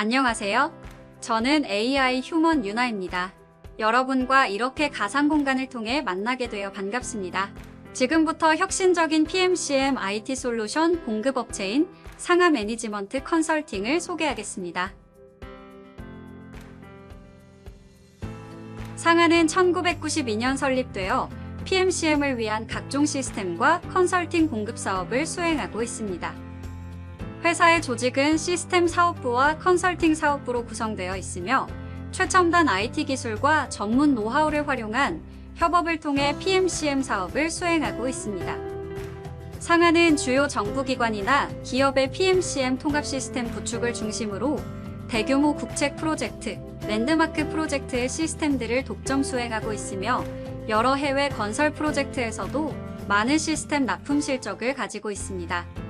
안녕하세요. 저는 AI 휴먼 유나입니다. 여러분과 이렇게 가상 공간을 통해 만나게 되어 반갑습니다. 지금부터 혁신적인 PMCM IT 솔루션 공급업체인 상하 매니지먼트 컨설팅을 소개하겠습니다. 상하는 1992년 설립되어 PMCM을 위한 각종 시스템과 컨설팅 공급 사업을 수행하고 있습니다. 회사의 조직은 시스템 사업부와 컨설팅 사업부로 구성되어 있으며 최첨단 IT 기술과 전문 노하우를 활용한 협업을 통해 PMCM 사업을 수행하고 있습니다. 상하는 주요 정부기관이나 기업의 PMCM 통합 시스템 구축을 중심으로 대규모 국책 프로젝트, 랜드마크 프로젝트의 시스템들을 독점 수행하고 있으며 여러 해외 건설 프로젝트에서도 많은 시스템 납품 실적을 가지고 있습니다.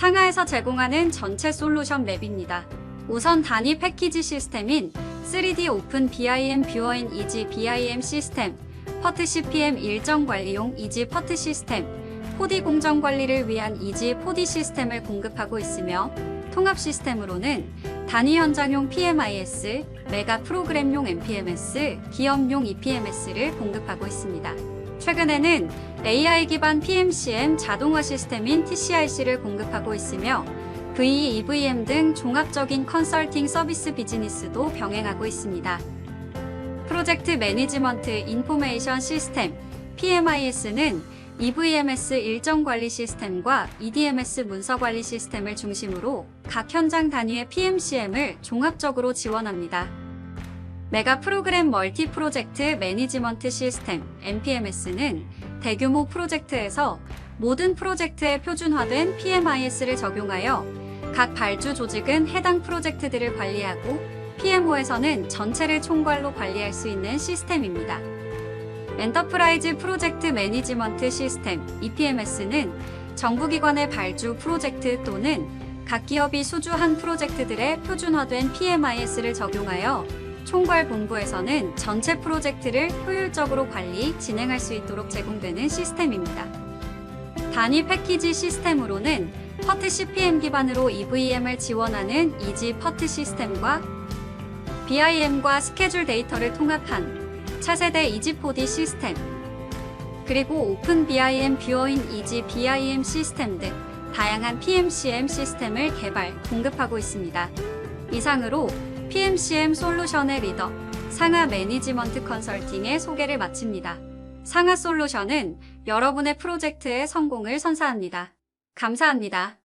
상하에서 제공하는 전체 솔루션 맵입니다. 우선 단위 패키지 시스템인 3D 오픈 BIM 뷰어인 이지 BIM 시스템, 퍼트 CPM 일정 관리용 이지 퍼트 시스템, 4D 공정 관리를 위한 이지 4D 시스템을 공급하고 있으며 통합 시스템으로는 단위 현장용 PMIS, 메가 프로그램용 MPMS, 기업용 EPMS를 공급하고 있습니다. 최근에는 AI 기반 PMCM 자동화 시스템인 TCIC를 공급하고 있으며 VE, EVM 등 종합적인 컨설팅 서비스 비즈니스도 병행하고 있습니다. 프로젝트 매니지먼트 인포메이션 시스템 PMIS는 EVMS 일정 관리 시스템과 EDMS 문서 관리 시스템을 중심으로 각 현장 단위의 PMCM을 종합적으로 지원합니다. 메가 프로그램 멀티 프로젝트 매니지먼트 시스템 MPMS는 대규모 프로젝트에서 모든 프로젝트에 표준화된 PMIS를 적용하여 각 발주 조직은 해당 프로젝트들을 관리하고 PMO에서는 전체를 총괄로 관리할 수 있는 시스템입니다. 엔터프라이즈 프로젝트 매니지먼트 시스템 EPMS는 정부기관의 발주 프로젝트 또는 각 기업이 수주한 프로젝트들의 표준화된 PMIS를 적용하여 총괄 본부에서는 전체 프로젝트를 효율적으로 관리, 진행할 수 있도록 제공되는 시스템입니다. 단위 패키지 시스템으로는 퍼트 CPM 기반으로 EVM을 지원하는 이지 퍼트 시스템과 BIM과 스케줄 데이터를 통합한 차세대 이지4D 시스템, 그리고 오픈 BIM 뷰어인 이지 BIM 시스템 등 다양한 PMCM 시스템을 개발, 공급하고 있습니다. 이상으로 PMCM 솔루션의 리더, 상하 매니지먼트 컨설팅의 소개를 마칩니다. 상하 솔루션은 여러분의 프로젝트의 성공을 선사합니다. 감사합니다.